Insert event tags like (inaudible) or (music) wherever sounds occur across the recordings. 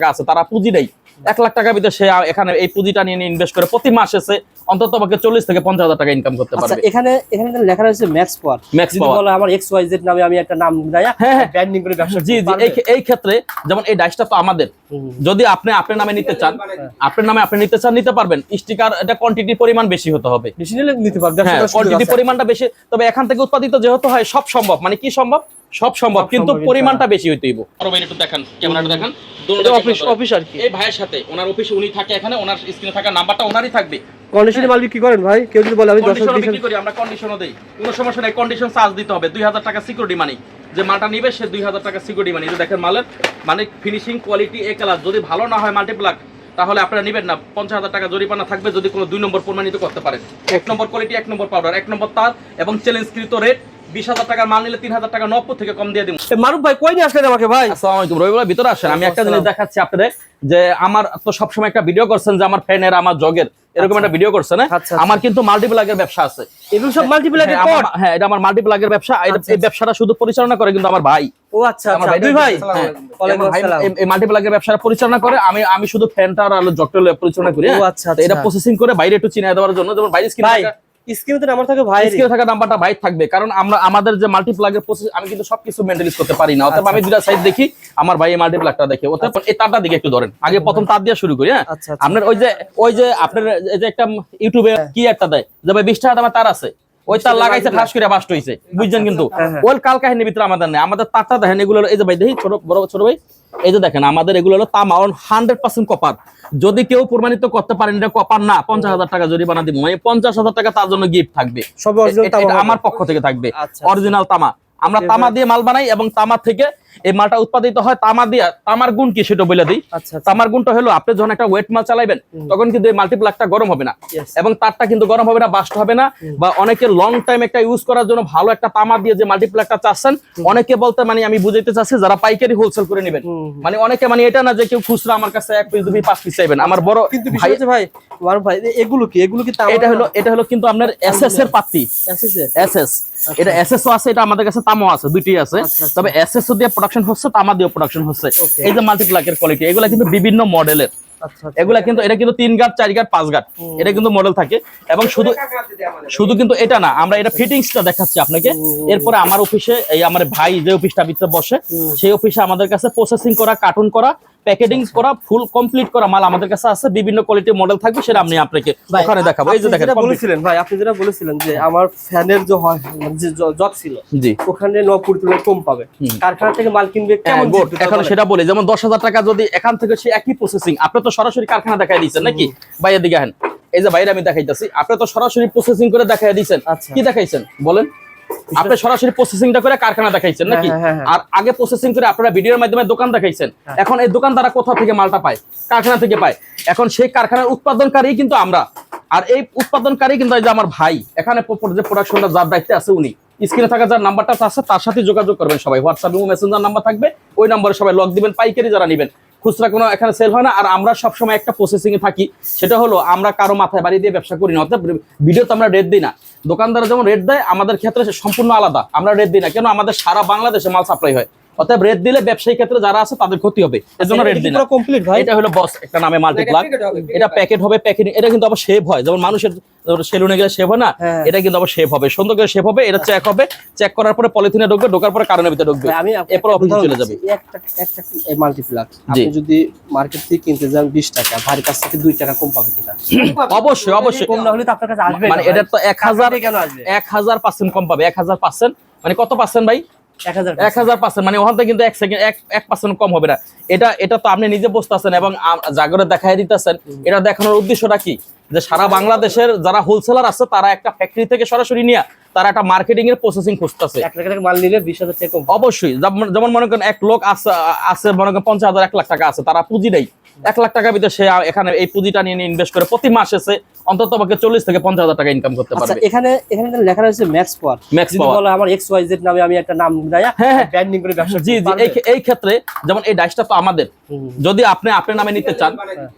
টাকা আছে তারা পুঁজি নেই এক লাখ টাকার ভিতরে সে এখানে এই পুঁজিটা নিয়ে ইনভেস্ট করে প্রতি মাসে সে অন্তত আমাকে চল্লিশ থেকে পঞ্চাশ হাজার টাকা ইনকাম করতে আচ্ছা পারবে। এখানে এখানে লেখা রয়েছে ম্যাক্স পাওয়ার ম্যাক্স পাওয়ার আমার এক্স ওয়াই জেড নামে আমি একটা নাম হ্যাঁ, হ্যাঁ। ব্র্যান্ডিং করে ব্যবসা জি জি এই ক্ষেত্রে যেমন এই ডাইসটা তো আমাদের। যদি আপনি আপনার নামে নিতে চান আপনার নামে আপনি নিতে চান নিতে পারবেন। স্টিকার এটা কোয়ান্টিটির পরিমাণ বেশি হতে হবে। বেশি নিলে নিতে পারবে ব্যবসা হ্যাঁ কোয়ান্টিটি পরিমাণটা বেশি। তবে এখান থেকে উৎপাদিত যেহেতু হয় সব সম্ভব। মানে কি সম্ভব? সব সম্ভব কিন্তু পরিমাণটা বেশি হইতে হইব। আরও বাইরে একটু দেখান ক্যামেরাটা দেখান। এটা অফিস অফিস আর কি। এই ভাইয়ের সাথে ওনার অফিসে উনি থাকে এখানে ওনার স্ক্রিনে থাকা নাম্বারটা ওনারই থাকবে। কন্ডিশনে মাল বিক্রি করেন ভাই কেউ যদি বলে আমি দশ কন্ডিশনও হাজার বিক্রি করি আমরা কন্ডিশনও দেই। কোনো সমস্যা নাই কন্ডিশন চার্জ দিতে হবে। দুই হাজার টাকা সিকিউরিটি মানি যে মালটা নিবে সে দুই হাজার টাকা সিকিউরিটি মানি দেখেন মালের মানে ফিনিশিং কোয়ালিটি এ কালার যদি ভালো না হয় মাল্টিপ্লাক তাহলে আপনারা নেবেন না। পঞ্চাশ হাজার টাকা জরিমানা থাকবে যদি কোনো দুই নম্বর প্রমাণিত করতে পারেন। এক নম্বর কোয়ালিটি এক নম্বর পাউডার এক নম্বর তার এবং চ্যালেঞ্জকৃত রেট বিশ হাজার টাকার মাল নিলে তিন হাজার টাকা নব্বই থেকে কম দিয়ে দিব। মারুফ ভাই কই নিয়ে আসলেন আমাকে ভাই? আসসালামু আলাইকুম রবিবার ভিতরে আসেন। আমি একটা জিনিস দেখাচ্ছি আপনাদের যে আমার তো সবসময় একটা ভিডিও করছেন যে আমার ফ্যানের আমার জগের এরকম একটা ভিডিও করছেন হ্যাঁ? আচ্ছা, আচ্ছা। আমার কিন্তু মাল্টিপ্লাগের ব্যবসা আছে। এগুলো সব হ্যাঁ, হ্যাঁ এটা আমার মাল্টিপ্লাগের ব্যবসা। এই- আচ্ছা, ব্যবসাটা শুধু পরিচালনা করে কিন্তু আমার ভাই। ও আচ্ছা আচ্ছা। দুই ভাই? হ্যাঁ। এই- মাল্টিপ্লাগের ব্যবসাটা পরিচালনা করে। আমি আমি শুধু ফ্যানটা আর আলো জগটা পরিচালনা করি ও? আচ্ছা, এটা আচ্ছা। প্রসেসিং করে বাইরে একটু চিনিয়ে দেওয়ার জন্য। যেমন বাইরে স্ক্রিনে তো নাম্বার থাকে ভাই স্ক্রিনে থাকা নাম্বারটা ভাই থাকবে কারণ আমরা আমাদের যে মাল্টিপ্লাগের প্রসেস আমি কিন্তু সবকিছু মেনটেলিজ করতে পারি না। অতএব আমি দুটা সাইড দেখি আমার ভাই এই মাল্টিপ্লাগটা দেখে। অতএব এই তারটা দিকে একটু ধরেন। আগে প্রথম তার দিয়ে শুরু করি হ্যাঁ? আচ্ছা, আচ্ছা। আপনার ওই যে ওই যে আপনার যে একটা ইউটিউবে কি একটা দেয়? যে ভাই বিশ টাকা দামের তার আছে। ওই তার লাগাইছে ঠাস করে বাস্ট হইছে। বুঝছেন কিন্তু? হ্যাঁ, হ্যাঁ। ওই কাল কাহিনীর ভিতরে আমাদের নেই। আমাদের তারটা দেখেন এগুলো এই যে ভাই দেখি ছোট বড় ছোট ভাই। এই যে দেখেন আমাদের এগুলো হলো তামা হান্ড্রেড পার্সেন্ট কপার যদি কেউ প্রমাণিত করতে পারেন এটা কপার না পঞ্চাশ হাজার টাকা জরিমানা দিব। মানে পঞ্চাশ হাজার টাকা তার জন্য গিফট থাকবে। আমার পক্ষ থেকে থাকবে। আচ্ছা। অরিজিনাল তামা। আমরা তামা দিয়ে মাল বানাই এবং তামা থেকে এই মালটা উৎপাদিত হয় তামা দিয়ে তামার গুণ কি সেটা বলে দিই। আচ্ছা আচ্ছা। তামার গুণটা হলো আপনি যখন একটা ওয়েট মাল চালাইবেন তখন কিন্তু এই মাল্টিপ্লাকটা গরম হবে না। এবং তারটা কিন্তু গরম হবে না বাস্ট হবে না। বা অনেকে লং টাইম একটা ইউজ করার জন্য ভালো একটা তামা দিয়ে যে মাল্টিপ্লাকটা চাচ্ছেন অনেকে বলতে মানে আমি বুঝাইতে চাচ্ছি যারা পাইকারি হোলসেল করে নেবেন। মানে অনেকে মানে এটা না যে কেউ খুচরা আমার কাছে এক পিস দুই পাঁচ পিস চাইবেন। আমার বড় কিন্তু ভাই ভাই ভাই এগুলো কি? এগুলো কি তামা এটা হলো এটা হলো কিন্তু আপনার এসএস এর পাত্তি এসএসএ এসএস এটা এসএস আছে এটা আমাদের কাছে তামও আছে দুইটি আছে। আচ্ছা, আচ্ছা। তবে এসএস দিয়ে প্রোডাকশন হচ্ছে তামা দিয়ে প্রোডাকশন হচ্ছে। এই যে মাল্টিপ্লাকের কোয়ালিটি এগুলো কিন্তু বিভিন্ন মডেলের আচ্ছা এগুলা কিন্তু এটা কিন্তু তিন গাট চার গাট পাঁচ গাট এটা কিন্তু মডেল থাকে। এবং শুধু শুধু কিন্তু এটা না আমরা এটা ফিটিংসটা দেখাচ্ছি আপনাকে। এরপরে আমার অফিসে এই আমার ভাই যে অফিসটা ভিতরে বসে সেই অফিসে আমাদের কাছে প্রসেসিং করা কার্টুন করা প্যাকেটিং করা ফুল কমপ্লিট করা মাল আমাদের কাছে আছে বিভিন্ন কোয়ালিটির মডেল থাকবে সেটা আমি আপনাকে ভাই, ওখানে দেখাবো। এই যে দেখেন বলেছিলেন ভাই আপনি যেটা বলেছিলেন যে আমার ফ্যানের যে হয় মানে যে জব ছিল জি। ওখানে নপুর তুলনায় কম পাবে। কারখানা থেকে মাল কিনবে হ্যাঁ, কেমন এখন সেটা বলি যেমন দশ হাজার টাকা যদি এখান থেকে সে একই প্রসেসিং আপনি তো সরাসরি কারখানা দেখাই দিয়েছেন নাকি? বাইরের দিকে আহেন। এই যে বাইরে আমি দেখাইতেছি আপনি তো সরাসরি প্রসেসিং করে দেখাই দিয়েছেন। আচ্ছা। কি দেখাইছেন? বলেন। আপনি সরাসরি প্রসেসিংটা করে কারখানা দেখাইছেন নাকি? হ্যাঁ, হ্যাঁ, হ্যাঁ। আর আগে প্রসেসিং করে আপনারা ভিডিওর মাধ্যমে দোকান দেখাইছেন। এখন এই দোকানদারা কোথা থেকে মালটা পায়? কারখানা থেকে পায়। এখন সেই কারখানার উৎপাদনকারী কিন্তু আমরা। আর এই উৎপাদনকারী কিন্তু এই যে আমার ভাই এখানে যে প্রোডাকশনটা যার দায়িত্বে আছে উনি। স্ক্রিনে থাকা যার নাম্বারটা আছে তার সাথে যোগাযোগ করবেন সবাই। হোয়াটসঅ্যাপ এবং মেসেঞ্জার নাম্বার থাকবে। ওই নাম্বারে সবাই লক দিবেন পাইকারি যারা নেবেন। খুচরা কোনো এখানে সেল হয় না। আর আমরা সবসময় একটা প্রসেসিংয়ে থাকি, সেটা হলো আমরা কারও মাথায় বাড়ি দিয়ে ব্যবসা করি না। অর্থাৎ ভিডিওতে আমরা রেট দিই না। দোকানদার যেমন রেট দেয়, আমাদের ক্ষেত্রে সম্পূর্ণ আলাদা। আমরা রেট দিই না, কেন? আমাদের সারা বাংলাদেশে মাল সাপ্লাই হয়। অর্থাৎ রেট দিলে ব্যবসায়ী ক্ষেত্রে যারা আছে তাদের ক্ষতি হবে। এজন্য রেট দিই না কমপ্লিট ভাই? এটা হলো বস একটা নামে মাল্টিপ্লাগ এটা প্যাকেট হবে প্যাকেট এটা কিন্তু আবার শেভ হয়। যেমন মানুষের সেলুনে গেলে শেভ হয় না হ্যাঁ। এটা কিন্তু আবার শেভ হবে। সুন্দর করে শেভ হবে এটা চেক হবে। চেক করার পরে পলিথিনে ঢুকবে ঢোকার পরে কারণের ভিতরে ঢুকবে। আমি এরপর অফিসে চলে যাবে। একটা একটা মাল্টিপ্লাক। আপনি যদি মার্কেট থেকে কিনতে যান বিশ টাকা ভারী কাছ থেকে দুই টাকা কম পাবে কিনা? (clears throat) অবশ্যই অবশ্যই। কম না হলে তো আপনার কাছে আসবে মানে এটা তো এক হাজার কেন আসবে? এক হাজার পার্সেন্ট কম পাবে এক হাজার পার্সেন্ট মানে কত পার্সেন্ট ভাই? এক হাজার পার্সেন্ট মানে ওখান থেকে কিন্তু এক সেকেন্ড এক এক পার্সেন্ট কম হবে না। এটা এটা তো আপনি নিজে বসতেছেন এবং জাগরে দেখাই দিতেছেন। এটা দেখানোর উদ্দেশ্যটা কি? যে সারা বাংলাদেশের যারা হোলসেলার আছে তারা একটা ফ্যাক্টরি থেকে সরাসরি নিয়ে তারা একটা মার্কেটিং এর প্রসেসিং খুঁজতেছে। এক লাখ টাকা মাল নিলে বিশ হাজার টাকা অবশ্যই যেমন- যেমন মনে করেন এক লোক আছে আছে মনে করেন পঞ্চাশ হাজার এক লাখ টাকা আছে তারা পুঁজি নেই। এক লাখ টাকার ভিতরে সে এখানে এই পুঁজিটা নিয়ে ইনভেস্ট করে প্রতি মাসে সে অন্তত আমাকে চল্লিশ থেকে পঞ্চাশ হাজার টাকা ইনকাম করতে আচ্ছা পারবে। এখানে এখানে লেখা রয়েছে ম্যাক্স পাওয়ার যদি power। আমার এক্স ওয়াই জেড নামে আমি একটা নাম দেয়া হ্যাঁ, হ্যাঁ। ব্র্যান্ডিং করে ব্যবসা জি জি এই এই ক্ষেত্রে যেমন এই ডাইসটা তো আমাদের। যদি আপনি আপনার নামে নিতে চান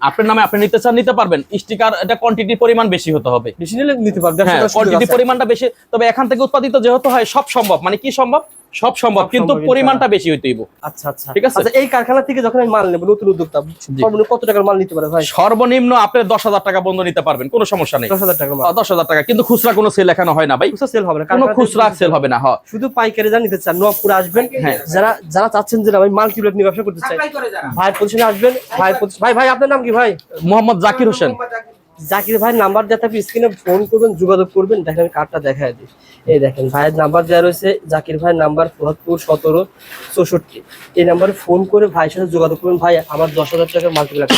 আপনার নামে আপনি নিতে চান নিতে পারবেন। স্টিকার এটা কোয়ান্টিটির পরিমাণ বেশি হতে হবে। বেশি নিলে নিতে পারবে ব্যবসা হ্যাঁ কোয়ান্টিটি পরিমাণটা বেশি। তবে এখান থেকে উৎপাদিত যেহেতু হয় সব সম্ভব। মানে কি সম্ভব? সব সম্ভব কিন্তু পরিমাণটা বেশি হইতে হইব। আচ্ছা আচ্ছা। ঠিক আছে। আচ্ছা এই কারখানা থেকে যখন আমি মাল নেব নতুন উদ্যোক্তা সর্বনিম্ন কত টাকার মাল নিতে পারে ভাই? সর্বনিম্ন আপনি দশ হাজার টাকা বন্ধ নিতে পারবেন কোনো সমস্যা নেই। দশ হাজার টাকা মাল। দশ হাজার টাকা কিন্তু খুচরা কোনো সেল এখানে হয় না ভাই। খুচরা সেল হবে না কোনো খুচরা সেল হবে না হ্যাঁ। শুধু পাইকারি যা নিতে চান নবপুর আসবেন। হ্যাঁ। যারা যারা চাচ্ছেন যে আমি মাল্টিপ্লেট নিয়ে ব্যবসা করতে চাই ভাই প্রতিষ্ঠানে আসবেন ভাই ভাই ভাই আপনার নাম কি ভাই? মোহাম্মদ জাকির হোসেন। জাকির ভাই নাম্বার দেওয়া থাকবে স্ক্রিনে ফোন করবেন যোগাযোগ করবেন দেখেন আমি কার্ডটা দেখায় দিই। এই দেখেন ভাইয়ের নাম্বার দেওয়া রয়েছে জাকির ভাইয়ের নাম্বার চুয়াত্তর সতেরো চৌষট্টি। এই নাম্বারে ফোন করে ভাইয়ের সাথে যোগাযোগ করবেন। ভাই আমার দশ হাজার টাকার মাল্টিপ্লেট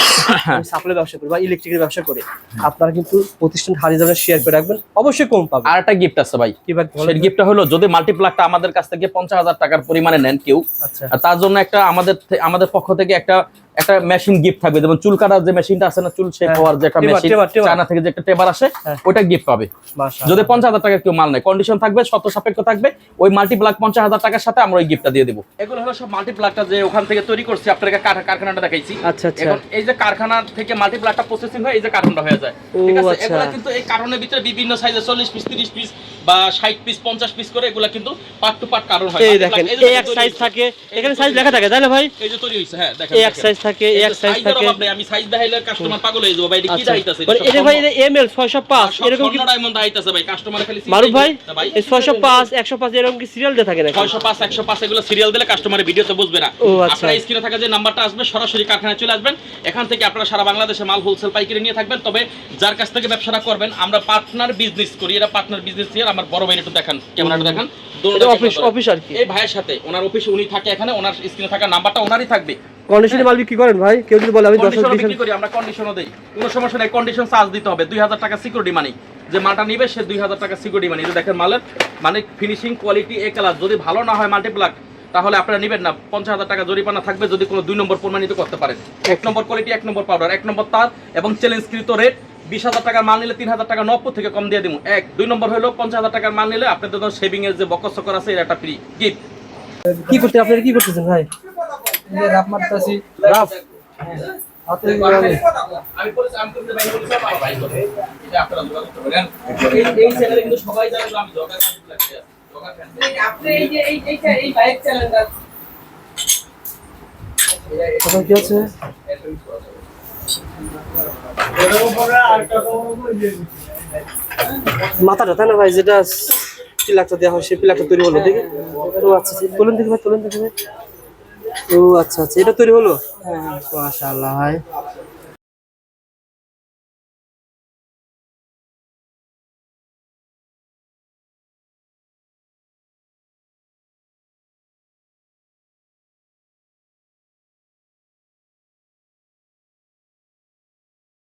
আমি সাপ্লাই ব্যবসা করি বা ইলেকট্রিকের ব্যবসা করি। আপনারা কিন্তু প্রতিষ্ঠান হারিয়ে যাবেন শেয়ার করে রাখবেন অবশ্যই কম পাবেন। আর একটা গিফট আছে ভাই। কি ভাই? সেই গিফটটা হলো যদি মাল্টিপ্লাকটা আমাদের কাছ থেকে পঞ্চাশ হাজার টাকার পরিমাণে নেন কেউ আচ্ছা। তার জন্য একটা আমাদের আমাদের পক্ষ থেকে একটা একটা মেশিন গিফট থাকবে যেমন চুল কাটার যে মেশিনটা আছে না চুল শেপ হ্যাঁ, হওয়ার যে একটা মেশিন। চায়না থেকে যে একটা টেবার আসে হ্যাঁ। ওটা গিফট পাবে। মাশাআল্লাহ। যদি পঞ্চাশ হাজার টাকার কেউ মাল নেয় কন্ডিশন থাকবে শর্ত সাপেক্ষ থাকবে ওই মাল্টিপ্লাক পঞ্চাশ হাজার টাকার সাথে আমরা ওই গিফটটা দিয়ে দেবো। এগুলো হলো সব মাল্টিপ্লাকটা যে ওখান থেকে তৈরি করছি আপনাকে কারখানাটা দেখাইছি। আচ্ছা আচ্ছা। এখন এই যে কারখানা থেকে মাল্টিপ্লাকটা প্রসেসিং হয় এই যে কার্টনটা হয়ে যায়। ঠিক আছে? আচ্ছা। এগুলা কিন্তু এই কারণের ভিতরে বিভিন্ন সাইজে চল্লিশ পিস তিরিশ পিস বা ষাট পিস পঞ্চাশ পিস করে এগুলা কিন্তু পার্ট টু পার্ট কারণ হয়। এই দেখেন এই এক সাইজ থাকে। এখানে সাইজ লেখা থাকে তাই না ভাই? এই যে তৈরি হয়েছে হ্যাঁ দেখেন এক সাইজ থাকে এক সাইজ থাকে। আমি সাইজ দেখাইলে কাস্টমার পাগল হয়ে যাব ভাই এটা কি আচ্ছা। দেখাইতাছে মানে এটা ভাই এম এল ছয়শো পাঁচ এরকম কি ডায়মন্ড দেখাইতাছে ভাই কাস্টমার খালি মারুফ ভাই এই ছয়শো পাঁচ একশো পাঁচ এরকম কি সিরিয়াল দিয়ে থাকে নাকি? ছয়শো পাঁচ একশো পাঁচ এগুলো সিরিয়াল দিলে কাস্টমারের ভিডিওতে বুঝবে না। আচ্ছা। আপনারা স্ক্রিনে থাকা যে নাম্বারটা আসবে সরাসরি কারখানায় চলে আসবেন। এখান থেকে আপনারা সারা বাংলাদেশে মাল হোলসেল পাইকারি নিয়ে থাকবেন। তবে যার কাছ থেকে ব্যবসাটা করবেন আমরা পার্টনার বিজনেস করি। এটা পার্টনার বিজনেস আমার বড় ভাই একটু দেখান ক্যামেরাটা দেখান। অফিস অফিস আর কি। এই ভাইয়ের সাথে ওনার অফিসে উনি থাকে এখানে ওনার স্ক্রিনে থাকা নাম্বারটা ওনারই থাকবে। কন্ডিশনে মাল বিক্রি করেন ভাই? কেউ যদি বলে আমি দশ কন্ডিশনও হাজার বিক্রি করি আমরা কন্ডিশনও দেই। কোনো সমস্যা নেই কন্ডিশন চার্জ দিতে হবে। দুই হাজার টাকা সিকিউরিটি মানি যে মালটা নিবে সে দুই হাজার টাকা সিকিউরিটি মানি যে দেখেন মালের মানে ফিনিশিং কোয়ালিটি এ যদি ভালো না হয় মাল্টিপ্লাক তাহলে আপনারা নেবেন না। পঞ্চাশ হাজার টাকা জরিমানা থাকবে যদি কোনো দুই নম্বর প্রমাণিত করতে পারেন। এক নম্বর কোয়ালিটি এক নম্বর পাউডার এক নম্বর তার এবং চ্যালেঞ্জকৃত রেট বিশ হাজার টাকার মাল নিলে তিন হাজার টাকা নব্বই থেকে কম দিয়ে দিব এক। দুই নম্বর হলো পঞ্চাশ হাজার টাকার মাল নিলে আপনাদের জন্য সেভিং এর যে বকস চক্কর আছে এর একটা ফ্রি গিফট কি করতে আপনারা কি করতেছেন ভাই? রাপ মারতাছি। রাফ। আমি বলেছি আমি করতে ভাই বলেছি আমার ভাই করে এটা আপনারা যোগাযোগ করবেন। এই এই কিন্তু সবাই জানে আমি জগা কাজ লাগছে জগা ফ্যান আপনি এই যে এই এইটা এই বাইক চালানটা কোথায় কি আছে? মাথাটা, তাই না ভাই? যেটা পিলাকটা দেওয়া হয়, সেই পিলাকটা তৈরি হলো, দেখি। ও আচ্ছা আচ্ছা তোলেন দেখি ভাই, তুলুন দেখি ভাই। ও আচ্ছা আচ্ছা এটা তৈরি হলো? হ্যাঁ মাশাআল্লাহ, ভাই।